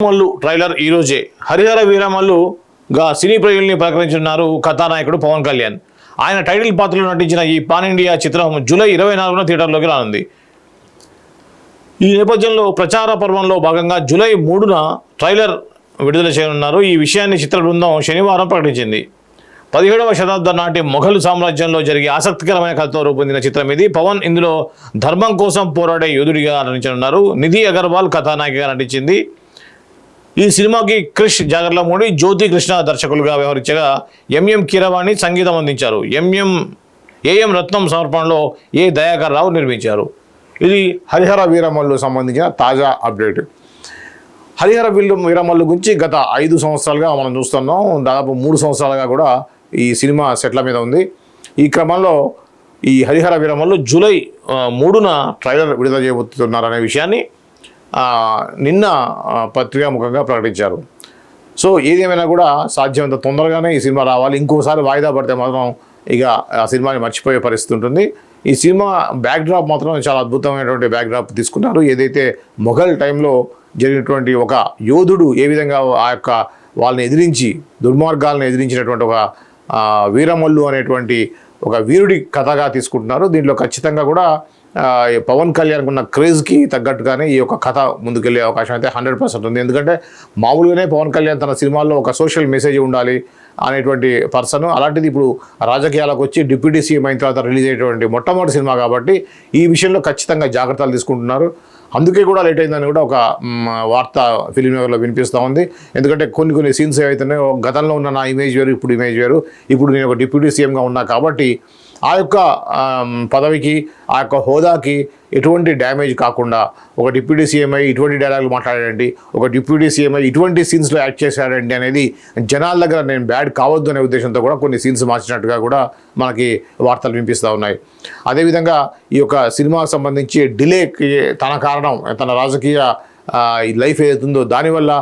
Veeramallu trailer ఈ రోజే. హరిహర వీరమల్లుగా సినీ ప్రియుల్ని ప్రకటించున్నారు కథానాయకుడు పవన్ కళ్యాణ్. ఆయన టైటిల్ పాత్రలో నటించిన ఈ పాన్ ఇండియా చిత్రం జూలై ఇరవై నాలుగున థియేటర్లోకి రానుంది. ఈ నేపథ్యంలో ప్రచార పర్వంలో భాగంగా జూలై మూడున ట్రైలర్ విడుదల చేయనున్నారు. ఈ విషయాన్ని చిత్ర బృందం శనివారం ప్రకటించింది. పదిహేడవ శతాబ్దం నాటి మొఘలు సామ్రాజ్యంలో జరిగే ఆసక్తికరమైన కథతో రూపొందిన చిత్రం ఇది. పవన్ ఇందులో ధర్మం కోసం పోరాడే యోధుడిగా నటించనున్నారు. నిధి అగర్వాల్ కథానాయికగా నటించింది. ఈ సినిమాకి క్రిష్ జాగర్లమూడి జ్యోతి కృష్ణ దర్శకులుగా వ్యవహరించగా ఎంఎం కీరవాణి సంగీతం అందించారు. ఎంఎం ఏఎం రత్నం సమర్పణలో ఏ దయాకర్ రావు నిర్మించారు. ఇది హరిహర వీరమల్లు సంబంధించిన తాజా అప్డేట్. హరిహర వీళ్ళు వీరమల్లు గురించి గత ఐదు సంవత్సరాలుగా మనం చూస్తున్నాం. దాదాపు మూడు సంవత్సరాలుగా కూడా ఈ సినిమా సెట్ల మీద ఉంది. ఈ క్రమంలో ఈ హరిహర వీరమల్లు జూలై మూడున ట్రైలర్ విడుదల చేయబోతున్నారనే విషయాన్ని నిన్న ఆ, పత్రికాముఖంగా ప్రకటించారు. సో ఏదేమైనా కూడా సాధ్యమంత తొందరగానే ఈ సినిమా రావాలి. ఇంకోసారి వాయిదా పడితే మాత్రం ఇక ఆ సినిమాని మర్చిపోయే పరిస్థితి ఉంటుంది. ఈ సినిమా బ్యాక్డ్రాప్ మాత్రం చాలా అద్భుతమైనటువంటి బ్యాక్డ్రాప్ తీసుకున్నారు. ఏదైతే మొఘల్ టైంలో జరిగినటువంటి ఒక యోధుడు ఏ విధంగా ఆ యొక్క వాళ్ళని ఎదిరించి దుర్మార్గాలను ఎదిరించినటువంటి ఒక వీరమల్లు అనేటువంటి ఒక వీరుడి కథగా తీసుకుంటున్నారు. దీంట్లో ఖచ్చితంగా కూడా పవన్ కళ్యాణ్ ఉన్న క్రేజ్కి తగ్గట్టుగానే ఈ యొక్క కథ ముందుకెళ్ళే అవకాశం అయితే హండ్రెడ్ పర్సెంట్ ఉంది. ఎందుకంటే మామూలుగానే పవన్ కళ్యాణ్ తన సినిమాల్లో ఒక సోషల్ మెసేజ్ ఉండాలి అనేటువంటి పర్సన్. అలాంటిది ఇప్పుడు రాజకీయాలకు వచ్చి డిప్యూటీ సీఎం అయిన తర్వాత రిలీజ్ అయ్యేటువంటి మొట్టమొదటి సినిమా కాబట్టి ఈ విషయంలో ఖచ్చితంగా జాగ్రత్తలు తీసుకుంటున్నారు. అందుకే కూడా లేట్ అయిందని కూడా ఒక వార్త ఫిలిం నగర్లో వినిపిస్తూ ఉంది. ఎందుకంటే కొన్ని కొన్ని సీన్స్ ఏవైతున్నాయో గతంలో ఉన్న నా ఇమేజ్ వేరు ఇప్పుడు ఇమేజ్ వేరు. ఇప్పుడు నేను ఒక డిప్యూటీ సీఎంగా ఉన్నా కాబట్టి ఆ యొక్క పదవికి ఆ యొక్క హోదాకి ఎటువంటి డ్యామేజ్ కాకుండా ఒక డిప్యూటీ సీఎంఐ ఇటువంటి డైలాగులు మాట్లాడాడండి ఒక డిప్యూటీ సీఎంఐ ఇటువంటి సీన్స్లో యాక్ట్ చేశాడండి అనేది జనాల దగ్గర నేను బ్యాడ్ కావద్దు అనే ఉద్దేశంతో కూడా కొన్ని సీన్స్ మార్చినట్టుగా కూడా మనకి వార్తలు వినిపిస్తూ ఉన్నాయి. అదేవిధంగా ఈ యొక్క సినిమాకు సంబంధించి డిలేకి తన కారణం తన రాజకీయ ఈ లైఫ్ ఏదైతుందో దానివల్ల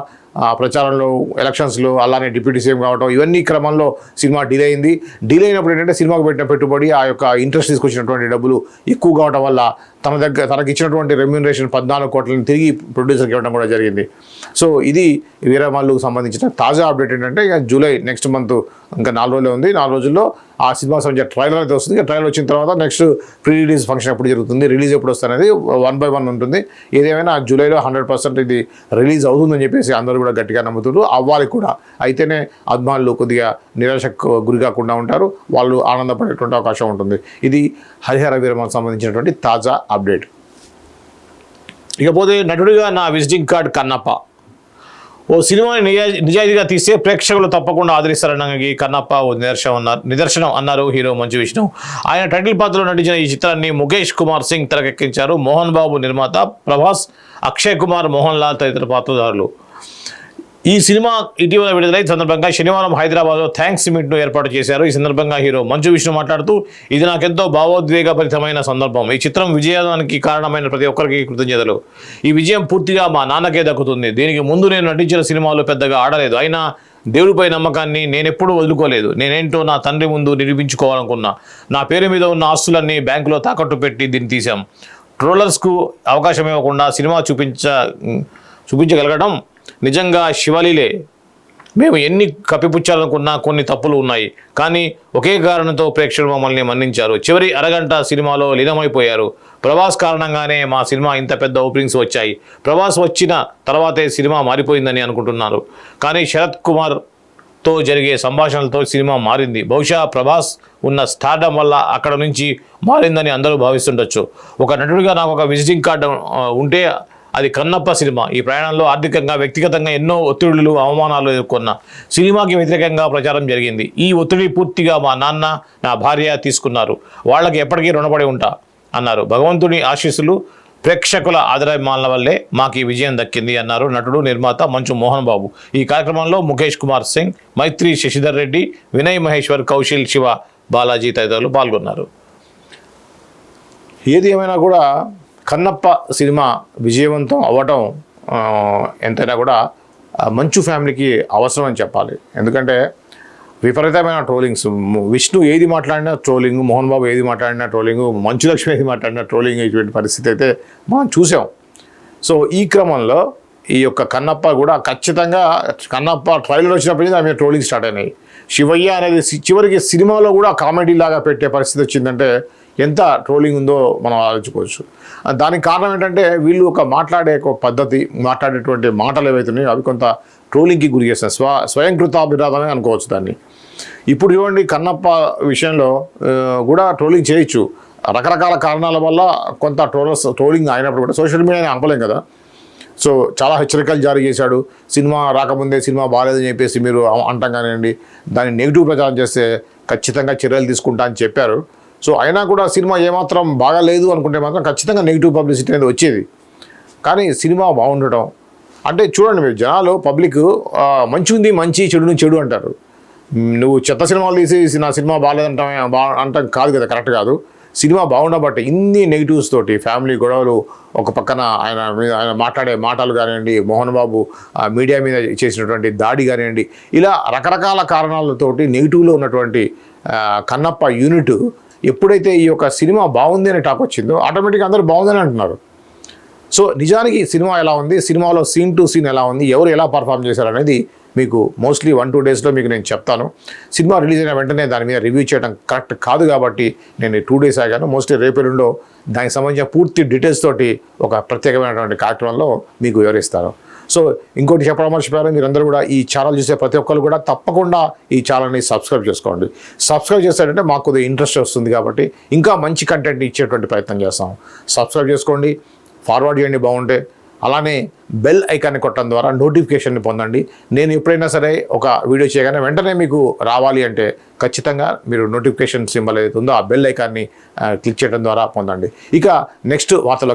ప్రచారంలో ఎలక్షన్స్లో అలానే డిప్యూటీ సీఎం కావడం ఇవన్నీ క్రమంలో సినిమా డిలే అయింది. డిలే అయినప్పుడు ఏంటంటే సినిమాకు పెట్టిన పెట్టుబడి ఆ యొక్క ఇంట్రెస్ట్ తీసుకొచ్చినటువంటి డబ్బులు ఎక్కువ కావడం వల్ల తన దగ్గర తనకి ఇచ్చినటువంటి రెమ్యూనరేషన్ పద్నాలుగు కోట్లను తిరిగి ప్రొడ్యూసర్కి ఇవ్వడం కూడా జరిగింది. సో ఇది వీరమల్లుకు సంబంధించిన తాజా అప్డేట్ ఏంటంటే ఇక జూలై నెక్స్ట్ మంత్ ఇంకా నాలుగు రోజులే ఉంది. నాలుగు రోజుల్లో ఆ సినిమా సంబంధించిన ట్రైలర్ అయితే వస్తుంది. ట్రైలర్ వచ్చిన తర్వాత నెక్స్ట్ ప్రీ రిలీజ్ ఫంక్షన్ ఎప్పుడు జరుగుతుంది? రిలీజ్ ఎప్పుడు వస్తుంది వన్ బై వన్ ఉంటుంది. ఏదేమైనా జూలైలో హండ్రెడ్ పర్సెంట్ ఇది రిలీజ్ అవుతుందని చెప్పేసి అందరూ కూడా గట్టిగా నమ్ముతున్నారు అవ్వాలి కూడా. అయితేనే అభిమానులు కొద్దిగా నిరాశకు గురి కాకుండా ఉంటారు. వాళ్ళు ఆనందపడేటువంటి అవకాశం ఉంటుంది. ఇది హరిహర వీరమకు సంబంధించినటువంటి తాజా అప్డేట్. ఇకపోతే నటుడిగా నా విజిటింగ్ కార్డ్ కన్నప్ప. ఓ సినిమాని నిజాయితీగా తీస్తే ప్రేక్షకులు తప్పకుండా ఆదరిస్తారనడానికి కన్నప్ప ఓ నిదర్శనం అన్నారు నిదర్శనం అన్నారు హీరో మంచు విష్ణు. ఆయన టైటిల్ పాత్రలో నటించిన ఈ చిత్రాన్ని ముఖేష్ కుమార్ సింగ్ తెరకెక్కించారు. మోహన్ బాబు నిర్మాత ప్రభాస్ అక్షయ్ కుమార్ మోహన్ లాల్ తదితర పాత్రధారులు. ఈ సినిమా ఇటీవల విడుదలై సందర్భంగా శనివారం హైదరాబాద్లో థ్యాంక్స్ మీట్ను ఏర్పాటు చేశారు. ఈ సందర్భంగా హీరో మంచు విష్ణు మాట్లాడుతూ ఇది నాకెంతో భావోద్వేగభరితమైన సందర్భం. ఈ చిత్రం విజయానికి కారణమైన ప్రతి ఒక్కరికి కృతజ్ఞతలు. ఈ విజయం పూర్తిగా మా నాన్నకే దక్కుతుంది. దీనికి ముందు నేను నటించిన సినిమాలు పెద్దగా ఆడలేదు. అయినా దేవుడిపై నమ్మకాన్ని నేనెప్పుడూ వదులుకోలేదు. నేనేంటో నా తండ్రి ముందు నిరూపించుకోవాలనుకున్నా. నా పేరు మీద ఉన్న ఆస్తులన్నీ బ్యాంకులో తాకట్టు పెట్టి దీన్ని తీశాం. ట్రోలర్స్కు అవకాశం ఇవ్వకుండా సినిమా చూపించ చూపించగలగడం నిజంగా శివలీలే. మేము ఎన్ని కప్పిపుచ్చాలనుకున్నా కొన్ని తప్పులు ఉన్నాయి. కానీ ఒకే కారణంతో ప్రేక్షకులు మమ్మల్ని మన్నించారు. చివరి అరగంట సినిమాలో లీనమైపోయారు. ప్రభాస్ కారణంగానే మా సినిమా ఇంత పెద్ద ఓపెనింగ్స్ వచ్చాయి. ప్రభాస్ వచ్చిన తర్వాతే సినిమా మారిపోయిందని అనుకుంటున్నారు. కానీ శరత్ కుమార్తో జరిగే సంభాషణలతో సినిమా మారింది. బహుశా ప్రభాస్ ఉన్న స్టార్డం వల్ల అక్కడ నుంచి మారిందని అందరూ భావిస్తుండొచ్చు. ఒక నటుడిగా నాకు ఒక విజిటింగ్ కార్డు ఉంటే అది కన్నప్ప సినిమా. ఈ ప్రయాణంలో ఆర్థికంగా వ్యక్తిగతంగా ఎన్నో ఒత్తిడులు అవమానాలు ఎదుర్కొన్న సినిమాకి వ్యతిరేకంగా ప్రచారం జరిగింది. ఈ ఒత్తిడి పూర్తిగా మా నాన్న నా భార్య తీసుకున్నారు. వాళ్ళకి ఎప్పటికీ రుణపడి ఉంటా అన్నారు. భగవంతుని ఆశీస్సులు ప్రేక్షకుల ఆదరమాల వల్లే మాకు ఈ విజయం దక్కింది అన్నారు నటుడు నిర్మాత మంచు మోహన్ బాబు. ఈ కార్యక్రమంలో ముఖేష్ కుమార్ సింగ్ మైత్రి శశిధర్ రెడ్డి వినయ్ మహేశ్వర్ కౌశల్ శివ బాలాజీ తదితరులు పాల్గొన్నారు. ఏది ఏమైనా కూడా కన్నప్ప సినిమా విజయవంతం అవ్వటం ఎంతైనా కూడా మంచు ఫ్యామిలీకి అవసరం అని చెప్పాలి. ఎందుకంటే విపరీతమైన ట్రోలింగ్స్. విష్ణు ఏది మాట్లాడినా ట్రోలింగ్ మోహన్ బాబు ఏది మాట్లాడినా ట్రోలింగ్ మంచు లక్ష్మి ఏది మాట్లాడినా ట్రోలింగ్ ఇటువంటి పరిస్థితి అయితే మనం చూసాం. సో ఈ క్రమంలో ఈ యొక్క కన్నప్ప కూడా ఖచ్చితంగా కన్నప్ప ట్రైలర్ వచ్చినప్పటి ఆమె ట్రోలింగ్ స్టార్ట్ అయినాయి. శివయ్య అనేది చివరికి సినిమాలో కూడా కామెడీ లాగా పెట్టే పరిస్థితి వచ్చిందంటే ఎంత ట్రోలింగ్ ఉందో మనం ఆలోచించుకోవచ్చు. దానికి కారణం ఏంటంటే వీళ్ళు ఒక మాట్లాడే ఒక పద్ధతి మాట్లాడేటువంటి మాటలు ఏవైతున్నాయో అవి కొంత ట్రోలింగ్కి గురి చేస్తాయి. స్వ స్వయంకృతాభిరాధమే అనుకోవచ్చు దాన్ని. ఇప్పుడు చూడండి కన్నప్ప విషయంలో కూడా ట్రోలింగ్ చేయొచ్చు. రకరకాల కారణాల వల్ల కొంత ట్రోలర్స్ ట్రోలింగ్ అయినప్పుడు కూడా సోషల్ మీడియాని ఆపలేం కదా. సో చాలా హెచ్చరికలు జారీ చేశాడు. సినిమా రాకముందే సినిమా బాగాలేదని చెప్పేసి మీరు అంటాం కానివ్వండి దాన్ని నెగిటివ్ ప్రచారం చేస్తే ఖచ్చితంగా చర్యలు తీసుకుంటా అని చెప్పారు. సో అయినా కూడా సినిమా ఏమాత్రం బాగాలేదు అనుకుంటే మాత్రం ఖచ్చితంగా నెగిటివ్ పబ్లిసిటీ అనేది వచ్చేది. కానీ సినిమా బాగుండటం అంటే చూడండి మీరు జనాలు పబ్లిక్ మంచి ఉంది మంచి చెడుని చెడు అంటారు. నువ్వు చెత్త సినిమాలు తీసి నా సినిమా బాగాలేదంటే బా అంటాం కాదు కదా కరెక్ట్ కాదు. సినిమా బాగుండబట్టి ఇన్ని నెగిటివ్స్ తోటి ఫ్యామిలీ గొడవలు ఒక పక్కన ఆయన మీద ఆయన మాట్లాడే మాటలు కానివ్వండి మోహన్ బాబు మీడియా మీద చేసినటువంటి దాడి కానివ్వండి ఇలా రకరకాల కారణాలతోటి నెగిటివ్లో ఉన్నటువంటి కన్నప్ప యూనిట్ ఎప్పుడైతే ఈ యొక్క సినిమా బాగుంది అనే టాక్ వచ్చిందో ఆటోమేటిక్గా అందరూ బాగుందని అంటున్నారు. సో నిజానికి సినిమా ఎలా ఉంది? సినిమాలో సీన్ టు సీన్ ఎలా ఉంది? ఎవరు ఎలా పర్ఫామ్ చేశారు అనేది మీకు మోస్ట్లీ వన్ టూ డేస్లో మీకు నేను చెప్తాను. సినిమా రిలీజ్ అయిన వెంటనే దాని మీద రివ్యూ చేయడం కరెక్ట్ కాదు కాబట్టి నేను టూ డేస్ ఆగాను. మోస్ట్లీ రేపెల్లుండో దానికి సంబంధించిన పూర్తి డీటెయిల్స్ తోటి ఒక ప్రత్యేకమైనటువంటి కార్యక్రమంలో మీకు వివరిస్తాను. సో ఇంకోటి చెప్పడం మర్చిపోయారు మీరందరూ కూడా ఈ ఛానల్ చూసే ప్రతి ఒక్కరు కూడా తప్పకుండా ఈ ఛానల్ని సబ్స్క్రైబ్ చేసుకోండి. సబ్స్క్రైబ్ చేస్తారంటే మాకు కొద్దిగా ఇంట్రెస్ట్ వస్తుంది కాబట్టి ఇంకా మంచి కంటెంట్ ఇచ్చేటువంటి ప్రయత్నం చేస్తాం. సబ్స్క్రైబ్ చేసుకోండి ఫార్వర్డ్ చేయండి బాగుంటే. అలానే బెల్ ఐకాన్ని కొట్టడం ద్వారా నోటిఫికేషన్ని పొందండి. నేను ఎప్పుడైనా సరే ఒక వీడియో చేయగానే వెంటనే మీకు రావాలి అంటే ఖచ్చితంగా మీరు నోటిఫికేషన్ సింబల్ ఏదైతే ఉందో ఆ బెల్ ఐకాన్ని క్లిక్ చేయడం ద్వారా పొందండి. ఇక నెక్స్ట్ వార్తలోకి